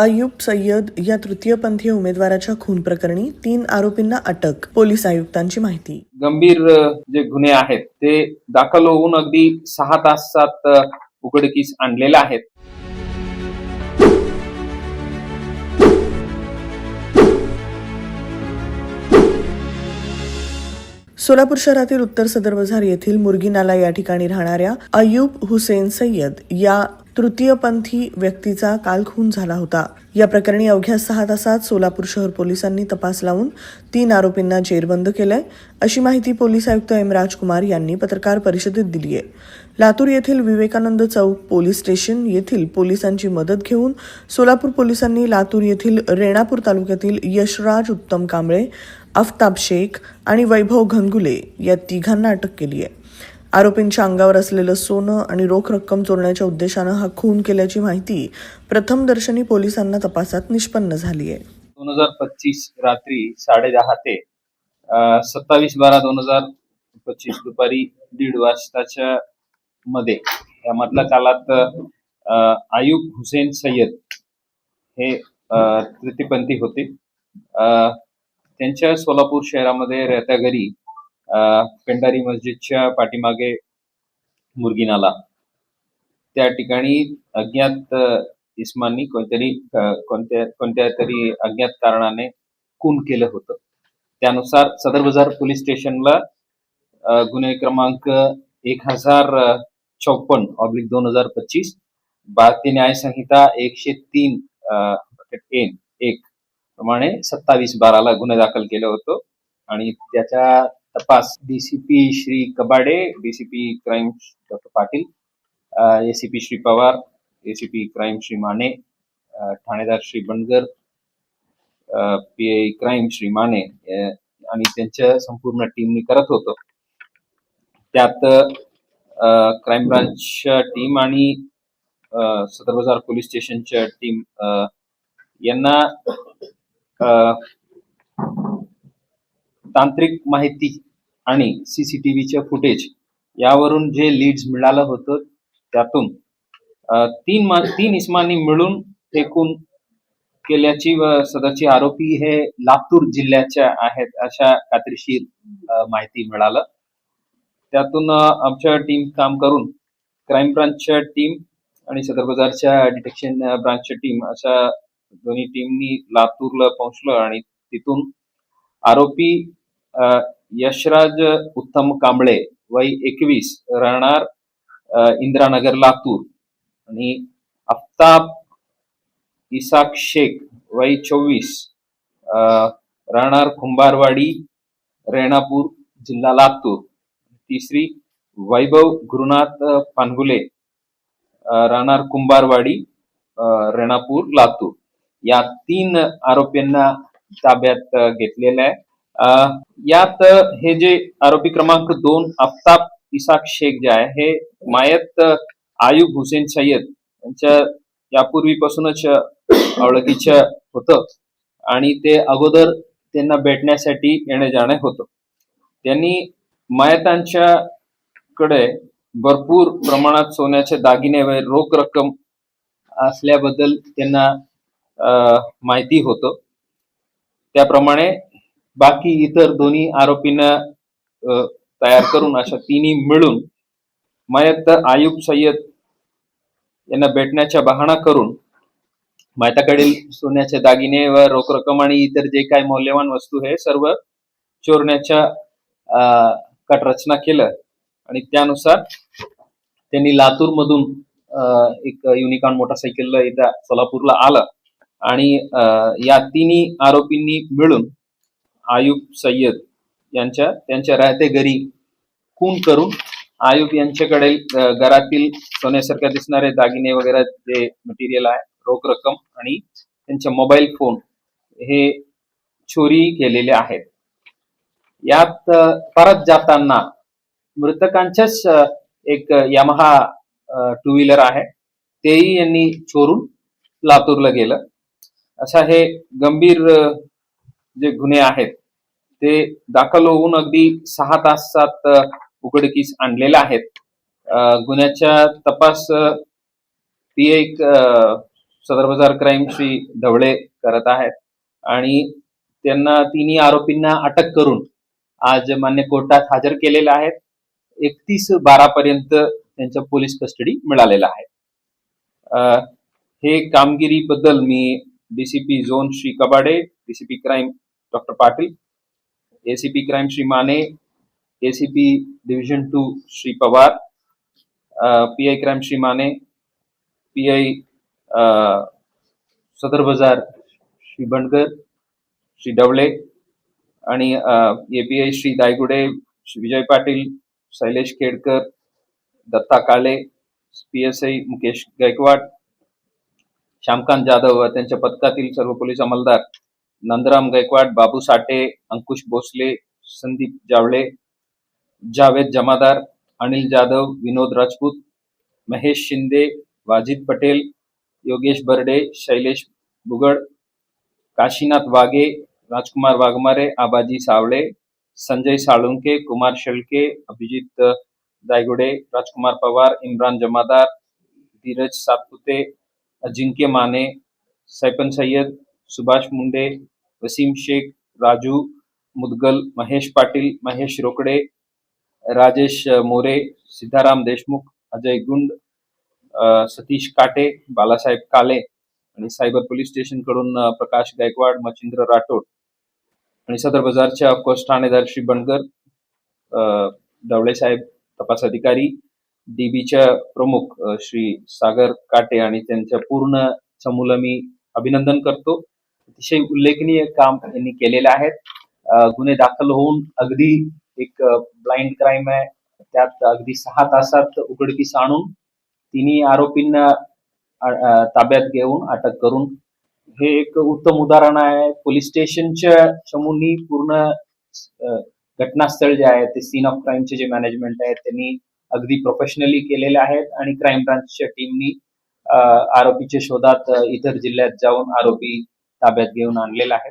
अय्यूब सय्यद या तृतीयपंथीय उमेदवाराच्या खून प्रकरणी तीन आरोपींना अटक पोलीस आयुक्तांची माहिती. गंभीर जे गुन्हे आहेत ते दाखल होऊन अगदी सहा तासात उघडकीस आणलेले आहेत. सोलापूर शहरातील उत्तर सदर बाजार येथील मुरगी नाला या ठिकाणी राहणाऱ्या अय्यूब हुसेन सय्यद या तृतीयपंथी व्यक्तीचा काल खून झाला होता. या प्रकरणी अवघ्या सहा तासात सोलापूर शहर पोलिसांनी तपास लावून तीन आरोपींना जेरबंद केलंय अशी माहिती पोलीस आयुक्त एम राजकुमार यांनी पत्रकार परिषदेत दिली आहे लातूर येथील विवेकानंद चौक पोलीस स्टेशन येथील पोलिसांची मदत घेऊन सोलापूर पोलिसांनी लातूर येथील रेणापूर तालुक्यातील यशराज उत्तम कांबळे आफताब शेख आणि वैभव घनगुले या तिघांना अटक केली आहे आरोपींच्या अंगावर असलेलं सोनं आणि रोख रक्कम चोरण्याच्या उद्देशानं हा खून केल्याची माहिती प्रथमदर्शनी पोलिसांना तपासात निष्पन्न झाली आहे. दोन हजार पच्चीस रात्री साडेदहा ते सत्तावीस बारा दोन हजार पच्चीस दुपारी दीड वाजताच्या मध्ये या मधल्या आयुब हुसेन सय्यद हे तृतीपंथी तृतीयपंथी होते. त्यांच्या सोलापूर शहरामध्ये राहत्या घरी अ, पेंडारी मस्जिदच्या पाठीमागे मुरगी नाला त्या ठिकाणी अज्ञात अ, इस्मांनी कोणतरी कोणत्या कोणत्या तरी अज्ञात कारणाने खून केलं होतं. त्यानुसार सदर बाजार पोलीस स्टेशनला गुन्हे क्रमांक एक हजार चौपन्न ऑब्लिक दोन हजार पच्चीस भारतीय न्याय संहिता एकशे तीन एन एक प्रमाणे सत्तावीस बाराला गुन्हे दाखल केलं होतं. आणि त्याच्या तपास DCP Shri Kabade DCP crime doctor Patil ACP Shri Pawar ACP crime Shri Mane Thanedar Shri Bangar P I crime Shri Mane आणि त्यांच्या संपूर्ण टीमनी करत होतो. त्यात क्राईम ब्रांचच्या टीम आणि सदर बाजार पोलीस स्टेशनच्या टीम यांना तांत्रिक माहिती आणि सीसीटीव्हीच्या फुटेज यावरून जे लीड्स मिळालं होतं त्यातून तीन मा- तीन इस्मांनी मिळून फेकून केल्याची व सदरची आरोपी हे लातूर जिल्ह्याच्या आहेत अशा खात्रीशीर माहिती मिळालं. त्यातून आमच्या टीम काम करून क्राईम ब्रांचच्या टीम आणि सदर बाजारच्या डिटेक्शन ब्रांचच्या टीम अशा दोन्ही टीमनी लातूरला पोहोचलं आणि तिथून आरोपी यशराज उत्तम कांबळे वय एकवीस राहणार इंदिरानगर लातूर. आणि आफताब इसाक शेख वय चोवीस राहणार कुंभारवाडी रेणापूर जिल्हा लातूर. तिसरी वैभव गुरुनाथ पानगुले राहणार कुंभारवाडी रेणापूर लातूर. या तीन आरोपींना ताब्यात घेतलेल्या घेतलेलं आहे. यात हे जे आरोपी क्रमांक दोन आफताब इसाक शेख जे आहे हे मायत आयुब हुसेन सय्यद यांच्या यापूर्वीपासूनच ओळखीचं होतं. आणि ते अगोदर त्यांना भेटण्यासाठी येणे जाणे होतं. त्यांनी मायतांच्या कडे भरपूर प्रमाणात सोन्याचे दागिने व रोख रक्कम असल्याबद्दल त्यांना माहिती होतं. त्याप्रमाणे बाकी इतर दोन्ही आरोपींना अ, तयार करून अशा तिन्ही मिळून मयत आयुब सय्यद यांना भेटण्याच्या बहाणा करून मायताकडील सोन्याचे दागिने व रोख रक्कम आणि इतर जे काही मौल्यवान वस्तू हे सर्व चोरण्याच्या अ, कटरचना केलं. आणि त्यानुसार त्यांनी लातूर मधून एक युनिकॉन मोटरसायकल इथं सोलापूरला आलं. आणि अ, या तिन्ही आरोपींनी मिळून आयुब सय्यद यांच्या त्यांच्या राहते घरी. खून करून आयुब यांच्याकडे घरातील सोन्यासारख्या दिसणारे दागिने वगैरे जे मटेरियल आहे रोख रक्कम आणि त्यांचे मोबाईल फोन हे चोरी केलेले आहेत. यात परत जाताना मृतकांच्याच एक यामहा टू व्हीलर आहे. तेही यांनी चोरून लातूरला गेलं. असा हे गंभीर जे गुन्हे आहेत ते दाखल होऊन अगदी सहा तासात उघडकीस आणलेले आहेत. गुन्ह्याच्या तपास पी एक सदर बाजार क्राईम श्री ढवळे करत आहेत. आणि त्यांना तिन्ही आरोपींना अटक करून आज मान्य कोर्टात हजर केलेले आहेत. एकतीस बारा पर्यंत त्यांच्या पोलीस कस्टडी मिळालेला आहे. हे कामगिरीबद्दल मी DCP zone Shri Kabade DCP crime doctor Patil ACP crime Shri Mane ACP division two Shri Pawar P I crime Shri Mane P I Sadar Bazar Shri Bandkar Shri Dawale आणि API Shri Daygude Shri Vijay Patil Shailesh Khedkar Datta Kale P S I Mukesh Gaikwad Shyamkant Jadhav व त्यांच्या पथकातील सर्व police अंमलदार. नंदराम गायकवाड बाबू साठे अंकुश भोसले संदीप जावळे जावेद जमादार अनिल जाधव विनोद राजपूत महेश शिंदे वाजिद पटेल योगेश बर्डे शैलेश बुगड काशीनाथ वाघे राजकुमार वाघमारे आबाजी सावळे संजय साळुंके कुमार शेळके अभिजित दायगुडे राजकुमार पवार इम्रान जमादार धीरज सातपुते अजिंक्य माने सैपन सय्यद सुभाष मुंडे वसीम शेख राजू मुदगल महेश पाटील महेश रोकडे राजेश मोरे सिद्धाराम देशमुख अजय गुंड सतीश काटे बालासाहेब काले आणि cyber police स्टेशनकडून प्रकाश गायकवाड मच्छिंद्र राठोड आणि सदर बाजारचे ऑफकोर्स ठाणेदार श्री बनकर अ, साहेब तपास अधिकारी डीबीच्या प्रमुख श्री सागर काटे आणि त्यांच्या पूर्ण चमूला मी अभिनंदन करतो. अतिशय उल्लेखनीय काम यांनी केलेलं आहे. गुन्हे दाखल होऊन अगदी एक ब्लाइंड क्राईम आहे. त्यात अगदी सहा तासात उघडकीस आणून तिन्ही आरोपींना ताब्यात घेऊन अटक करून. हे एक उत्तम उदाहरण आहे. पोलीस स्टेशनच्या चमूंनी पूर्ण घटनास्थळ जे आहे ते सीन ऑफ क्राईमचे जे मॅनेजमेंट आहे त्यांनी अगदी प्रोफेशनली केलेले आहेत आणि क्राईम ब्रांचच्या टीमनी आरोपीच्या शोधात इतर जिल्ह्यात जाऊन आरोपी ताब्यात घेऊन आणलेला आहे.